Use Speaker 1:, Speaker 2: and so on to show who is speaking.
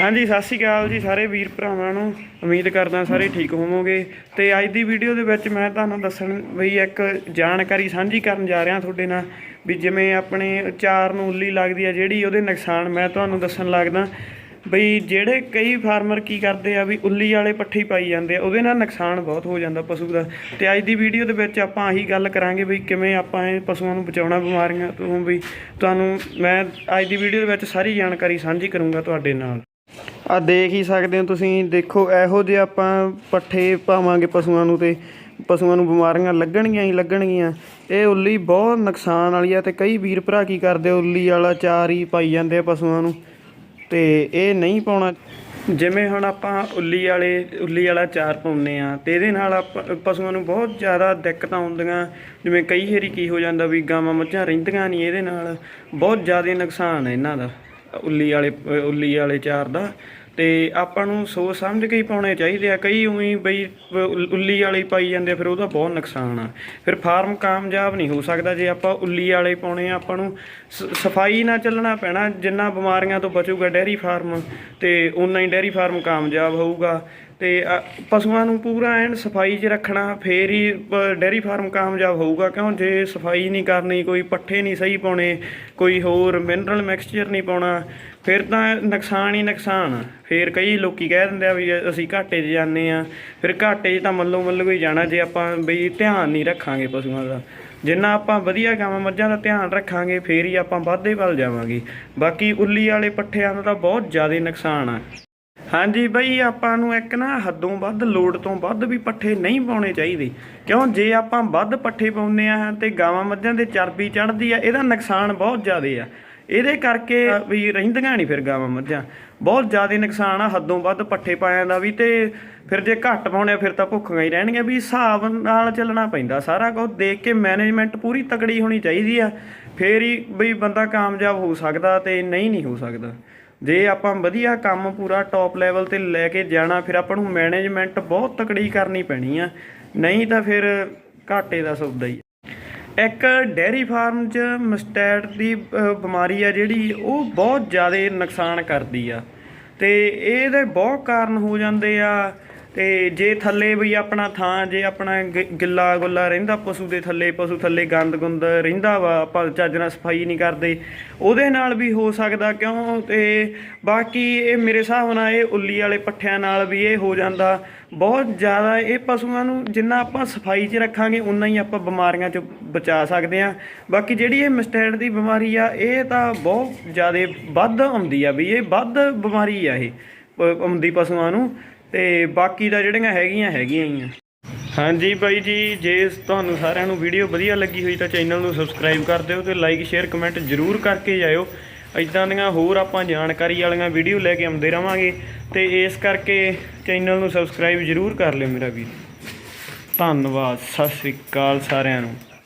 Speaker 1: ਹਾਂਜੀ, ਸਤਿ ਸ਼੍ਰੀ ਅਕਾਲ ਜੀ ਸਾਰੇ ਵੀਰ ਭਰਾਵਾਂ ਨੂੰ। ਉਮੀਦ ਕਰਦਾ ਸਾਰੇ ਠੀਕ ਹੋਵੋਗੇ। ਤੇ ਅੱਜ ਦੀ ਵੀਡੀਓ ਦੇ ਵਿੱਚ ਮੈਂ ਤੁਹਾਨੂੰ ਦੱਸਣ ਵੀ ਇੱਕ ਜਾਣਕਾਰੀ ਸਾਂਝੀ ਕਰਨ ਜਾ ਰਿਹਾ ਤੁਹਾਡੇ ਨਾਲ ਵੀ ਜਿਵੇਂ ਆਪਣੇ ਚਾਰ ਨੂੰ ਉੱਲੀ ਲੱਗਦੀ ਆ, ਜਿਹੜੀ ਉਹਦੇ ਨੁਕਸਾਨ ਮੈਂ ਤੁਹਾਨੂੰ ਦੱਸਣ ਲੱਗਦਾ ਬਈ ਜਿਹੜੇ ਕਈ ਫਾਰਮਰ ਕੀ ਕਰਦੇ ਆ ਵੀ ਉੱਲੀ ਵਾਲੇ ਪੱਠੇ ਪਾਈ ਜਾਂਦੇ ਆ, ਉਹਦੇ ਨਾਲ ਨੁਕਸਾਨ ਬਹੁਤ ਹੋ ਜਾਂਦਾ ਪਸ਼ੂ ਦਾ। ਤੇ ਅੱਜ ਦੀ ਵੀਡੀਓ ਦੇ ਵਿੱਚ ਆਪਾਂ ਆਹੀ ਗੱਲ ਕਰਾਂਗੇ ਵੀ ਕਿਵੇਂ ਆਪਾਂ ਇਹ ਪਸ਼ੂਆਂ ਨੂੰ ਬਚਾਉਣਾ, ਬਿਮਾਰੀਆਂ ਤੋਂ ਵੀ। ਤੁਹਾਨੂੰ ਮੈਂ ਅੱਜ ਦੀ ਵੀਡੀਓ ਦੇ ਵਿੱਚ ਸਾਰੀ ਜਾਣਕਾਰੀ ਸਾਂਝੀ ਕਰੂੰਗਾ ਤੁਹਾਡੇ ਨਾਲ। ਆ ਦੇਖ ਹੀ ਸਕਦੇ ਹੋ ਤੁਸੀਂ, ਦੇਖੋ ਇਹੋ ਜਿਹੇ ਆਪਾਂ ਪੱਠੇ ਪਾਵਾਂਗੇ ਪਸ਼ੂਆਂ ਨੂੰ ਤੇ ਪਸ਼ੂਆਂ ਨੂੰ ਬਿਮਾਰੀਆਂ ਲੱਗਣਗੀਆਂ ਹੀ ਲੱਗਣਗੀਆਂ। ਇਹ ਉੱਲੀ ਬਹੁਤ ਨੁਕਸਾਨ ਵਾਲੀ ਆ ਤੇ ਕਈ ਵੀਰ ਭਰਾ ਕੀ ਕਰਦੇ, ਉੱਲੀ ਵਾਲਾ ਚਾਰ ਹੀ ਪਾਈ ਜਾਂਦੇ ਆ ਪਸ਼ੂਆਂ ਨੂੰ ਤੇ ਇਹ ਨਹੀਂ ਪਾਉਣਾ। ਜਿਵੇਂ ਹੁਣ ਆਪਾਂ ਉੱਲੀ ਵਾਲੇ, ਉੱਲੀ ਵਾਲਾ ਚਾਰ ਪਾਉਂਦੇ ਆ ਤੇ ਇਹਦੇ ਨਾਲ ਆਪਾਂ, ਪਸ਼ੂਆਂ ਨੂੰ ਬਹੁਤ ਜ਼ਿਆਦਾ ਦਿੱਕਤਾਂ ਆਉਂਦੀਆਂ। ਜਿਵੇਂ ਕਈ ਵਾਰੀ ਕੀ ਹੋ ਜਾਂਦਾ ਵੀ ਗਾਵਾਂ ਮੱਝਾਂ ਰਹਿੰਦੀਆਂ ਨਹੀਂ ਇਹਦੇ ਨਾਲ, ਬਹੁਤ ਜ਼ਿਆਦਾ ਨੁਕਸਾਨ ਹੈ ਇਹਨਾਂ ਦਾ। ਉੱਲੀ ਵਾਲੇ ਉੱਲੀ ਵਾਲੇ ਚਾਰ ਦਾ। ਤੇ ਆਪਾਂ ਨੂੰ ਸੋਚ ਸਮਝ ਕੇ ਹੀ ਪਾਉਣੇ ਚਾਹੀਦੇ ਆ। ਕਈ ਉਵੇਂ ਬਈ ਉੱਲੀ ਵਾਲੇ ਪਾਈ ਜਾਂਦੇ ਆ, ਫਿਰ ਉਹਦਾ ਬਹੁਤ ਨੁਕਸਾਨ ਆ। ਫਿਰ ਫਾਰਮ ਕਾਮਯਾਬ ਨਹੀਂ ਹੋ ਸਕਦਾ। ਜੇ ਆਪਾਂ ਉੱਲੀ ਵਾਲੇ ਪਾਉਣੇ ਆ ਆਪਾਂ ਨੂੰ ਸਫ਼ਾਈ ਨਾਲ ਚੱਲਣਾ ਪੈਣਾ। ਜਿੰਨਾ ਬਿਮਾਰੀਆਂ ਤੋਂ ਬਚੂਗਾ ਡੈਰੀ ਫਾਰਮ ਤੇ ਉਨਾ ਹੀ ਡੈਰੀ ਫਾਰਮ ਕਾਮਯਾਬ ਹੋਊਗਾ। ਤੇ ਪਸ਼ੂਆਂ ਨੂੰ ਪੂਰਾ ਐਨ ਸਫ਼ਾਈ 'ਚ ਰੱਖਣਾ, ਫੇਰ ਹੀ ਪ- ਡੈਰੀ ਫਾਰਮ ਕਾਮਯਾਬ ਹੋਊਗਾ। ਕਿਉਂ? ਜੇ ਸਫ਼ਾਈ ਨਹੀਂ ਕਰਨੀ, ਕੋਈ ਪੱਠੇ ਨਹੀਂ ਸਹੀ ਪਾਉਣੇ, ਕੋਈ ਹੋਰ ਮਿਨਰਲ ਮਿਕਸਚਰ ਨਹੀਂ ਪਾਉਣਾ, ਫਿਰ ਤਾਂ ਨੁਕਸਾਨ ਹੀ ਨੁਕਸਾਨ। ਫਿਰ ਕਈ ਲੋਕੀ ਕਹਿ ਦਿੰਦੇ ਆ ਵੀ ਅਸੀਂ ਘਾਟੇ 'ਚ ਜਾਂਦੇ ਆ ਫਿਰ ਘਾਟੇ 'ਚ ਤਾਂ ਮੱਲੋ ਮੱਲੋ ਹੀ ਜਾਣਾ ਜੇ ਆਪਾਂ ਬਈ ਧਿਆਨ ਨਹੀਂ ਰੱਖਾਂਗੇ ਪਸ਼ੂਆਂ ਦਾ। ਜਿੰਨਾ ਆਪਾਂ ਵਧੀਆ ਗਾਵਾਂ ਮੱਝਾਂ ਦਾ ਧਿਆਨ ਰੱਖਾਂਗੇ, ਫੇਰ ਹੀ ਆਪਾਂ ਵਾਧੇ ਵੱਲ ਜਾਵਾਂਗੇ। ਬਾਕੀ ਉੱਲੀ ਵਾਲੇ ਪੱਠਿਆਂ ਦਾ ਤਾਂ ਬਹੁਤ ਜ਼ਿਆਦਾ ਨੁਕਸਾਨ ਆ। ਹਾਂਜੀ ਬਈ ਆਪਾਂ ਨੂੰ ਇੱਕ ਨਾ ਹੱਦੋਂ ਵੱਧ ਲੋੜ ਤੋਂ ਵੱਧ ਵੀ ਪੱਠੇ ਨਹੀਂ ਪਾਉਣੇ ਚਾਹੀਦੇ। ਕਿਉਂ? ਜੇ ਆਪਾਂ ਵੱਧ ਪੱਠੇ ਪਾਉਂਦੇ ਆ ਤੇ ਗਾਵਾਂ ਮੱਝਾਂ ਦੇ ਚਰਬੀ ਚੜਦੀ ਆ ਇਹਦਾ ਨੁਕਸਾਨ ਬਹੁਤ ਜ਼ਿਆਦਾ ਆ। ਇਹਦੇ ਕਰਕੇ ਵੀ ਰਹਿੰਦੀਆਂ ਨਹੀਂ ਫਿਰ ਗਾਵਾਂ ਮੱਝਾਂ। ਬਹੁਤ ਜ਼ਿਆਦਾ ਨੁਕਸਾਨ ਆ ਹੱਦੋਂ ਵੱਧ ਪੱਠੇ ਪਾਇਆ ਦਾ ਵੀ ਤੇ ਫਿਰ ਜੇ ਘੱਟ ਪਾਉਣੇ ਆ, ਫਿਰ ਤਾਂ ਭੁੱਖੀਆਂ ਹੀ ਰਹਿਣਗੀਆਂ ਵੀ ਹਿਸਾਬ ਨਾਲ ਚੱਲਣਾ ਪੈਂਦਾ। ਸਾਰਾ ਕੁਝ ਦੇਖ ਕੇ ਮੈਨੇਜਮੈਂਟ ਪੂਰੀ ਤਕੜੀ ਹੋਣੀ ਚਾਹੀਦੀ ਆ। ਫੇਰ ਹੀ ਬਈ ਬੰਦਾ ਕਾਮਯਾਬ ਹੋ ਸਕਦਾ ਤੇ ਨਹੀਂ ਨਹੀਂ ਹੋ ਸਕਦਾ। ਜੇ ਆਪਾਂ ਵਧੀਆ ਕੰਮ ਪੂਰਾ ਟੌਪ ਲੈਵਲ ਤੇ ਲੈ ਕੇ ਜਾਣਾ, ਫਿਰ ਆਪਾਂ ਨੂੰ ਮੈਨੇਜਮੈਂਟ ਬਹੁਤ ਤਕੜੀ ਕਰਨੀ ਪੈਣੀ ਆ। ਨਹੀਂ ਤਾਂ ਫਿਰ ਘਾਟੇ ਦਾ ਸੌਦਾ ਹੀ ਇੱਕ ਡੈਰੀ ਫਾਰਮ 'ਚ ਮਸਟੈਟ ਦੀ ਬਿਮਾਰੀ ਆ ਜਿਹੜੀ, ਉਹ ਬਹੁਤ ਜ਼ਿਆਦਾ ਨੁਕਸਾਨ ਕਰਦੀ ਆ। ਤੇ ਇਹਦੇ ਬਹੁਤ ਕਾਰਨ ਹੋ ਜਾਂਦੇ ਆ। ਤੇ ਜੇ ਥੱਲੇ ਵੀ ਆਪਣਾ ਥਾਂ, ਜੇ ਆਪਣਾ ਗਿ- ਗਿੱਲਾ ਗੁੱਲਾ ਰਹਿੰਦਾ ਪਸ਼ੂ ਦੇ ਥੱਲੇ, ਪਸ਼ੂ ਥੱਲੇ ਗੰਦ ਗੁੰਦ ਰਹਿੰਦਾ ਵਾ, ਆਪਾਂ ਚੱਜ ਨਾਲ ਸਫ਼ਾਈ ਨਹੀਂ ਕਰਦੇ, ਉਹਦੇ ਨਾਲ ਵੀ ਹੋ ਸਕਦਾ ਕਿਉਂ? ਤੇ ਬਾਕੀ ਇਹ ਮੇਰੇ ਹਿਸਾਬ ਨਾਲ ਇਹ ਉੱਲੀ ਵਾਲੇ ਪੱਠਿਆਂ ਨਾਲ ਵੀ ਇਹ ਹੋ ਜਾਂਦਾ। ਬਹੁਤ ਜ਼ਿਆਦਾ ਇਹ ਪਸ਼ੂਆਂ ਨੂੰ ਜਿੰਨਾ ਆਪਾਂ ਸਫ਼ਾਈ 'ਚ ਰੱਖਾਂਗੇ ਉਨਾ ਹੀ ਆਪਾਂ ਬਿਮਾਰੀਆਂ 'ਚ ਬਚਾ ਸਕਦੇ ਆ ਬਾਕੀ ਜਿਹੜੀ ਇਹ ਮਸਟੈਡ ਦੀ ਬਿਮਾਰੀ ਆ, ਇਹ ਤਾਂ ਬਹੁਤ ਜ਼ਿਆਦਾ ਵੱਧ ਆਉਂਦੀ ਆ ਵੀ ਇਹ ਵੱਧ ਬਿਮਾਰੀ ਆ ਇਹ ਆਉਂਦੀ ਪਸ਼ੂਆਂ ਨੂੰ। ਤੇ ਬਾਕੀ ਦਾ ਜਿਹੜੀਆਂ ਹੈਗੀਆਂ ਹੈਗੀਆਂ ਹੀ ਆ। ਹਾਂਜੀ ਬਾਈ ਜੀ, ਜੇ ਤੁਹਾਨੂੰ ਸਾਰਿਆਂ ਨੂੰ ਵੀਡੀਓ ਵਧੀਆ ਲੱਗੀ ਹੋਈ ਤਾਂ ਚੈਨਲ ਨੂੰ ਸਬਸਕ੍ਰਾਈਬ ਕਰ ਦਿਓ ਤੇ ਲਾਈਕ, ਸ਼ੇਅਰ, ਕਮੈਂਟ ਜ਼ਰੂਰ ਕਰਕੇ ਜਾਇਓ। ਇਦਾਂ ਦੀਆਂ ਹੋਰ ਆਪਾਂ ਜਾਣਕਾਰੀ ਵਾਲੀਆਂ ਵੀਡੀਓ ਲੈ ਕੇ ਆਉਂਦੇ ਰਵਾਂਗੇ ਤੇ ਇਸ ਕਰਕੇ ਚੈਨਲ ਨੂੰ ਸਬਸਕ੍ਰਾਈਬ ਜ਼ਰੂਰ ਕਰ ਲਿਓ ਮੇਰਾ ਵੀਰ। ਧੰਨਵਾਦ, ਸਤਿ ਸ੍ਰੀ ਅਕਾਲ ਸਾਰਿਆਂ ਨੂੰ।